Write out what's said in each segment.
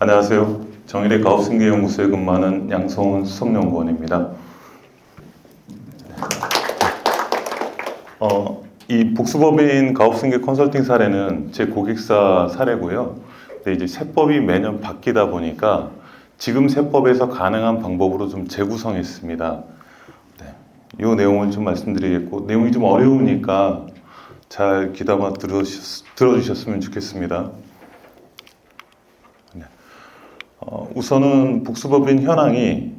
안녕하세요. 정일의 가업승계연구소에 근무하는 양성훈 수석연구원입니다. 어, 이 복수법인 가업승계 컨설팅 사례는 제 고객사 사례고요. 근데 이제 세법이 매년 바뀌다 보니까 지금 세법에서 가능한 방법으로 좀 재구성했습니다. 네, 이 내용을 좀 말씀드리겠고 내용이 좀 어려우니까 잘 귀담아 들어주셨, 들어주셨으면 좋겠습니다. 어, 우선은 복수법인 현황이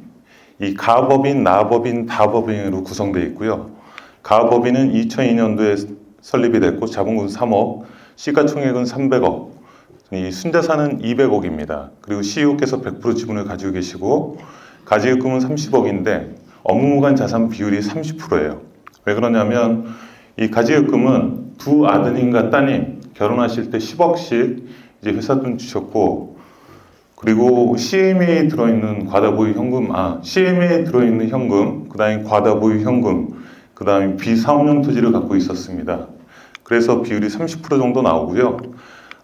이 가법인, 나법인, 다법인으로 구성되어 있고요. 가법인은 2002년도에 설립이 됐고 자본금 3억, 시가총액은 300억, 이 순자산은 200억입니다. 그리고 CEO께서 100% 지분을 가지고 계시고 가지급금은 30억인데 업무무관 자산 비율이 30%예요. 왜 그러냐면 이 가지급금은 두 아드님과 따님 결혼하실 때 10억씩 이제 회사 돈 주셨고 그리고 CMA에 들어있는 과다보유 현금, 아, CMA에 들어있는 현금, 그 다음에 과다보유 현금, 그 다음에 비사업용 토지를 갖고 있었습니다. 그래서 비율이 30% 정도 나오고요.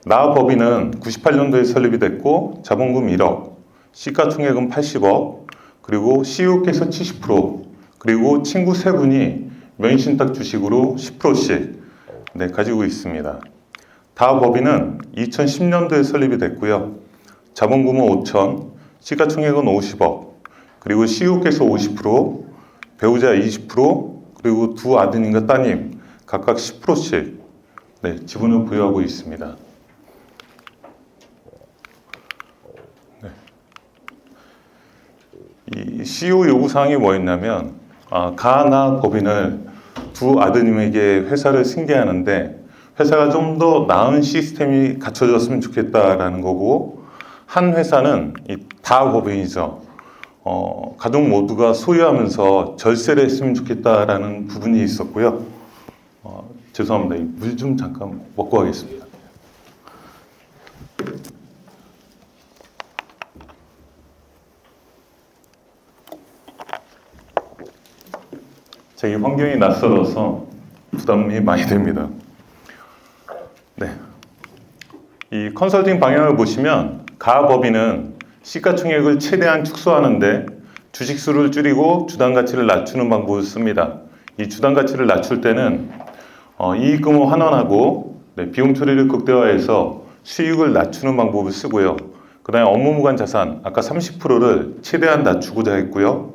나 법인은 98년도에 설립이 됐고, 자본금 1억, 시가총액은 80억, 그리고 CEO께서 70%, 그리고 친구 세 분이 명의신탁 주식으로 10%씩 네, 가지고 있습니다. 다 법인은 2010년도에 설립이 됐고요. 자본금은 5천, 시가총액은 50억, 그리고 CEO께서 50%, 배우자 20%, 그리고 두 아드님과 따님 각각 10%씩 네, 지분을 보유하고 있습니다. 네. 이 CEO 요구사항이 뭐였냐면 아, 가나 법인을 두 아드님에게 회사를 승계하는데 회사가 좀 더 나은 시스템이 갖춰졌으면 좋겠다라는 거고 한 회사는 이다 법인이죠. 어, 가족 모두가 소유하면서 절세를 했으면 좋겠다라는 부분이 있었고요. 어, 죄송합니다. 물 좀 잠깐 먹고 가겠습니다. 제 환경이 낯설어서 부담이 많이 됩니다. 네. 이 컨설팅 방향을 보시면 가법인은 시가총액을 최대한 축소하는데 주식수를 줄이고 주당 가치를 낮추는 방법을 씁니다. 이 주당 가치를 낮출 때는 어, 이익금을 환원하고 네, 비용 처리를 극대화해서 수익을 낮추는 방법을 쓰고요. 그 다음에 업무무관 자산 아까 30%를 최대한 낮추고자 했고요.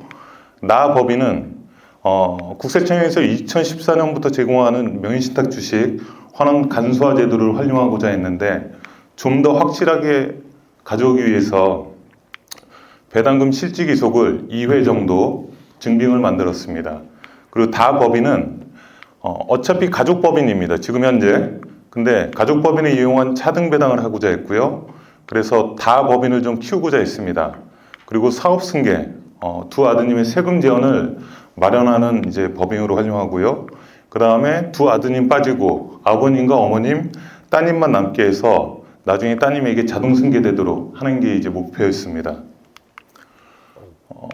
나 법인은 어, 국세청에서 2014년부터 제공하는 명의신탁 주식 환원 간소화 제도를 활용하고자 했는데 좀 더 확실하게 가져오기 위해서 배당금 실지 기속을 2회 정도 증빙을 만들었습니다. 그리고 다 법인은 어, 차피 가족 법인입니다. 지금 현재. 근데 가족 법인을 이용한 차등 배당을 하고자 했고요. 그래서 다 법인을 좀 키우고자 했습니다. 그리고 사업 승계, 어, 두 아드님의 세금 지원을 마련하는 이제 법인으로 활용하고요. 그 다음에 두 아드님 빠지고 아버님과 어머님, 따님만 남게 해서 나중에 따님에게 자동 승계되도록 하는 게 이제 목표였습니다. 어,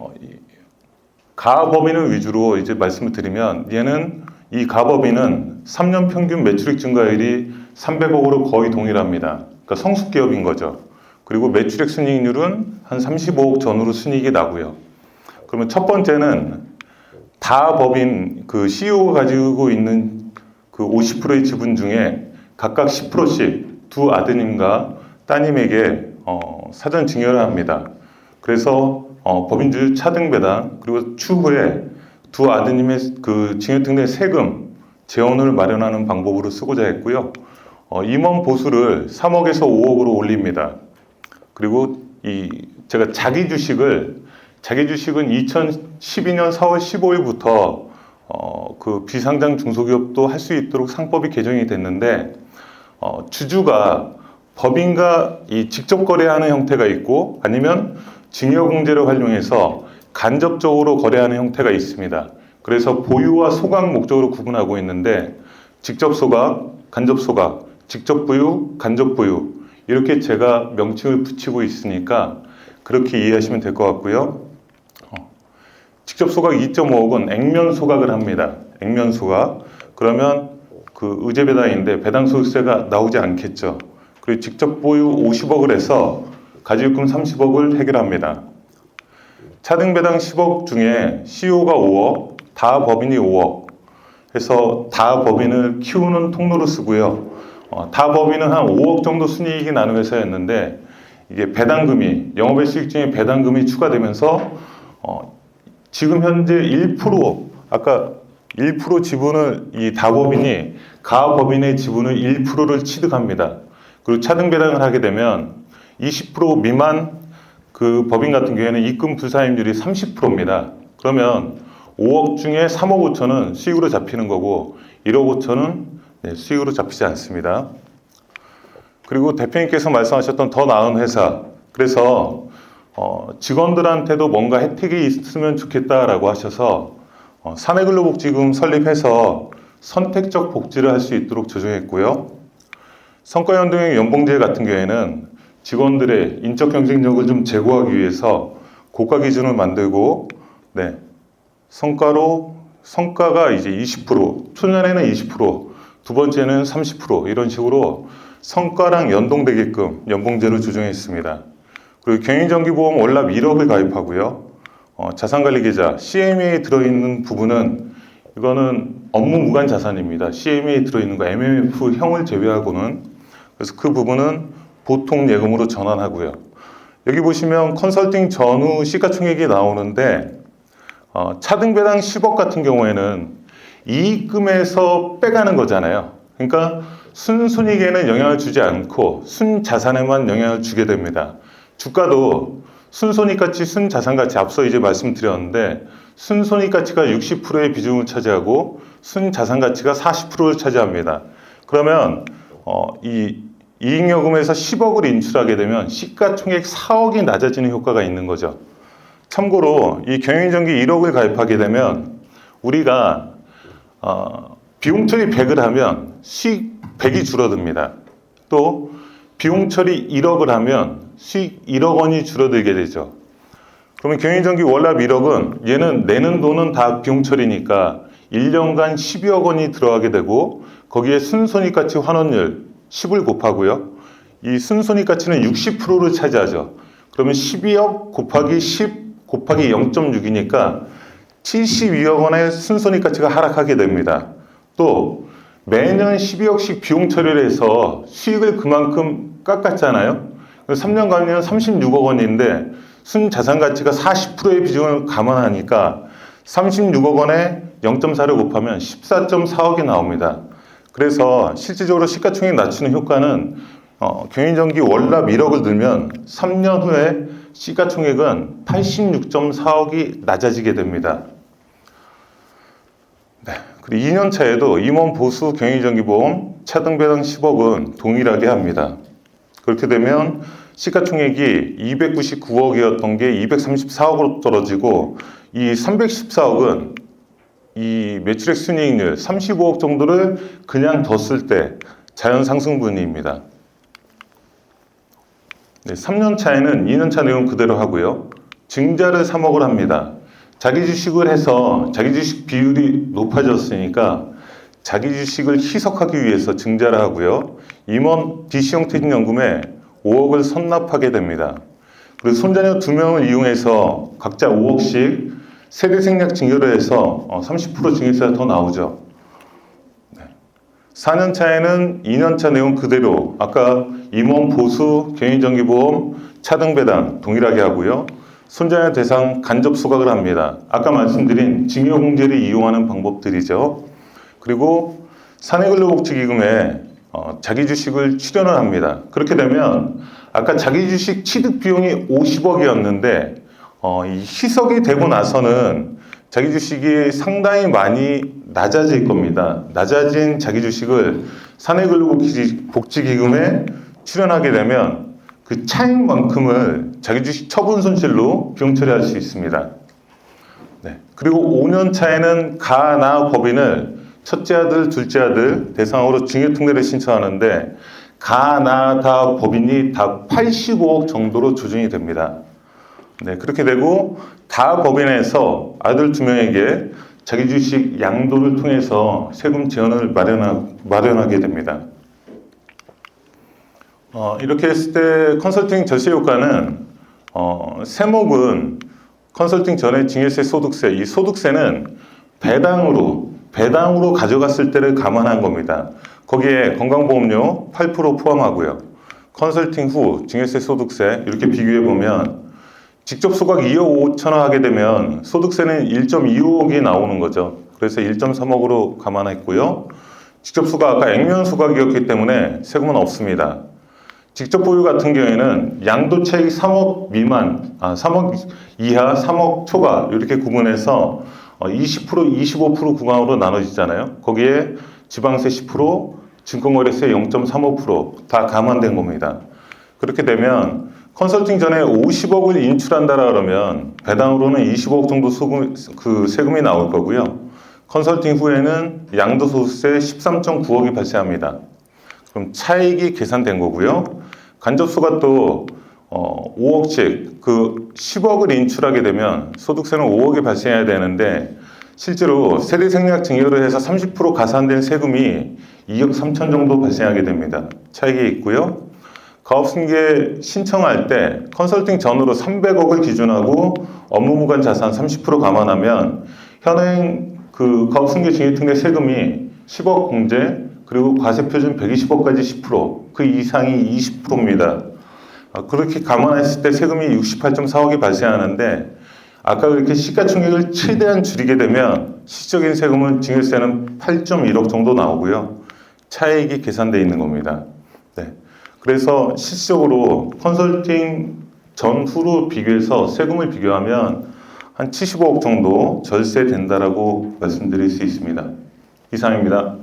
가법인을 위주로 이제 말씀을 드리면 얘는 이 가법인은 3년 평균 매출액 증가율이 300억으로 거의 동일합니다. 그러니까 성숙 기업인 거죠. 그리고 매출액 순이익률은 한 35억 전후로 순이익이 나고요. 그러면 첫 번째는 다 법인 그 CEO가 가지고 있는 그 50%의 지분 중에 각각 10%씩 두 아드님과 따님에게 어, 사전 증여를 합니다. 그래서 어, 법인주 차등 배당 그리고 추후에 두 아드님의 그 증여 등의 세금 재원을 마련하는 방법으로 쓰고자 했고요. 어, 임원 보수를 3억에서 5억으로 올립니다. 그리고 이 제가 자기 주식을 자기 주식은 2012년 4월 15일부터 어, 그 비상장 중소기업도 할 수 있도록 상법이 개정이 됐는데 어, 주주가 법인과 이 직접 거래하는 형태가 있고 아니면 증여공제를 활용해서 간접적으로 거래하는 형태가 있습니다. 그래서 보유와 소각 목적으로 구분하고 있는데 직접 소각, 간접 소각, 직접 부유, 간접 부유 이렇게 제가 명칭을 붙이고 있으니까 그렇게 이해하시면 될 것 같고요. 어, 직접 소각 2.5억은 액면 소각을 합니다. 액면 소각. 그러면 그 의제 배당인데 배당 소득세가 나오지 않겠죠. 그리고 직접 보유 50억을 해서 가지유금 30억을 해결합니다. 차등 배당 10억 중에 CEO가 5억, 다 법인이 5억 해서 다 법인을 키우는 통로로 쓰고요. 어, 다 법인은 한 5억 정도 순이익이 나는 회사였는데 이게 배당금이 영업의 수익 중에 배당금이 추가되면서 어, 지금 현재 1% 아까 1% 지분을 이 다법인이 가법인의 지분의 1%를 취득합니다. 그리고 차등 배당을 하게 되면 20% 미만 그 법인 같은 경우에는 입금 불사임률이 30%입니다. 그러면 5억 중에 3억 5천은 수익으로 잡히는 거고 1억 5천은 네, 수익으로 잡히지 않습니다. 그리고 대표님께서 말씀하셨던 더 나은 회사. 그래서 어, 직원들한테도 뭔가 혜택이 있으면 좋겠다라고 하셔서 어, 사내근로복지금 설립해서 선택적 복지를 할 수 있도록 조정했고요. 성과연동형 연봉제 같은 경우에는 직원들의 인적 경쟁력을 좀 제고하기 위해서 고가 기준을 만들고 네, 성과로 성과가 이제 20% 초년에는 20%두 번째는 30% 이런 식으로 성과랑 연동되게끔 연봉제를 조정했습니다. 그리고 경인정기보험 월납 1억을 가입하고요. 어, 자산관리계좌 CMA에 들어있는 부분은 이거는 업무 무관 자산입니다. CMA에 들어있는 거 MMF형을 제외하고는 그래서 그 부분은 보통 예금으로 전환하고요. 여기 보시면 컨설팅 전후 시가총액이 나오는데 어, 차등배당 10억 같은 경우에는 이익금에서 빼가는 거잖아요. 그러니까 순순익에는 영향을 주지 않고 순자산에만 영향을 주게 됩니다. 주가도 순손익 가치, 순자산 가치 앞서 이제 말씀드렸는데 순손익 가치가 60%의 비중을 차지하고 순자산 가치가 40%를 차지합니다. 그러면 어, 이 이익여금에서 10억을 인출하게 되면 시가총액 4억이 낮아지는 효과가 있는 거죠. 참고로 이 경영전기 1억을 가입하게 되면 우리가 어, 비용 처리 100을 하면 수익 100이 줄어듭니다. 또 비용 처리 1억을 하면 수익 1억 원이 줄어들게 되죠. 그러면 경영전기 월납 1억은 얘는 내는 돈은 다 비용 처리니까 1년간 12억 원이 들어가게 되고 거기에 순손익 가치 환원율 10을 곱하고요. 이 순손익 가치는 60%를 차지하죠. 그러면 12억 곱하기 10 곱하기 0.6이니까 72억 원의 순손익 가치가 하락하게 됩니다. 또 매년 12억씩 비용 처리를 해서 수익을 그만큼 깎았잖아요. 3년 가면 36억 원인데 순 자산 가치가 40%의 비중을 감안하니까 36억 원에 0.4를 곱하면 14.4억이 나옵니다. 그래서 실질적으로 시가총액 낮추는 효과는 어, 경인전기 월납 1억을 들면 3년 후에 시가총액은 86.4억이 낮아지게 됩니다. 네. 그리고 2년 차에도 임원 보수 경인전기보험 차등 배당 10억은 동일하게 합니다. 그렇게 되면 시가총액이 299억이었던 게 234억으로 떨어지고 이 314억은 이 매출액 순이익률 35억 정도를 그냥 뒀을 때 자연 상승분입니다. 네, 3년 차에는 2년 차 내용 그대로 하고요. 증자를 3억을 합니다. 자기 주식을 해서 자기 주식 비율이 높아졌으니까 자기 주식을 희석하기 위해서 증자를 하고요. 임원 BC형 퇴직연금에 5억을 선납하게 됩니다. 그리고 손자녀 두 명을 이용해서 각자 5억씩 세대 생략 증여를 해서 30% 증여세가 더 나오죠. 4년 차에는 2년 차 내용 그대로 아까 임원 보수, 개인정기보험, 차등 배당 동일하게 하고요. 손자녀 대상 간접 소각을 합니다. 아까 말씀드린 징여공제를 이용하는 방법들이죠. 그리고 사내근로복지기금에 어, 자기 주식을 출연을 합니다. 그렇게 되면 아까 자기 주식 취득 비용이 50억이었는데 어, 이 희석이 되고 나서는 자기 주식이 상당히 많이 낮아질 겁니다. 낮아진 자기 주식을 사내근로복지기금에 출연하게 되면 그 차익만큼을 자기 주식 처분 손실로 비용 처리할 수 있습니다. 네. 그리고 5년 차에는 가나 법인을 첫째 아들, 둘째 아들 대상으로 증여특례를 신청하는데 가나 다 법인이 다 85억 정도로 조정이 됩니다. 네, 그렇게 되고 다 법인에서 아들 두 명에게 자기 주식 양도를 통해서 세금 지원을 마련하, 마련하게 됩니다. 어, 이렇게 했을 때 컨설팅 절세 효과는 어, 세목은 컨설팅 전에 증여세, 소득세, 이 소득세는 배당으로 배당으로 가져갔을 때를 감안한 겁니다. 거기에 건강보험료 8% 포함하고요. 컨설팅 후 증여세, 소득세 이렇게 비교해 보면 직접 소각 2억 5천원 하게 되면 소득세는 1.25억이 나오는 거죠. 그래서 1.3억으로 감안했고요. 직접 소각 아까 액면 소각이었기 때문에 세금은 없습니다. 직접 보유 같은 경우에는 양도 차익 3억 미만, 아 3억 이하, 3억 초과 이렇게 구분해서 어, 20% 25% 구간으로 나눠지잖아요. 거기에 지방세 10%, 증권거래세 0.35%다 감안된 겁니다. 그렇게 되면 컨설팅 전에 50억을 인출한다라 그러면 배당으로는 20억 정도 소금, 그 세금이 나올 거고요. 컨설팅 후에는 양도소득세 13.9억이 발생합니다. 그럼 차익이 계산된 거고요. 간접소가 또 어, 5억씩 그 10억을 인출하게 되면 소득세는 5억이 발생해야 되는데 실제로 세대 생략 증여를 해서 30% 가산된 세금이 2억 3천 정도 발생하게 됩니다. 차익이 있고요. 가업승계 신청할 때 컨설팅 전으로 300억을 기준하고 업무무관 자산 30% 감안하면 현행 그 가업승계 증여특례 세금이 10억 공제 그리고 과세표준 120억까지 10%그 이상이 20%입니다. 아, 그렇게 감안했을 때 세금이 68.4억이 발생하는데 아까 그렇게 시가총액을 최대한 줄이게 되면 시적인 세금은 증여세는 8.1억 정도 나오고요. 차액이 계산되어 있는 겁니다. 네. 그래서 실질적으로 컨설팅 전후로 비교해서 세금을 비교하면 한 75억 정도 절세 된다라고 말씀드릴 수 있습니다. 이상입니다.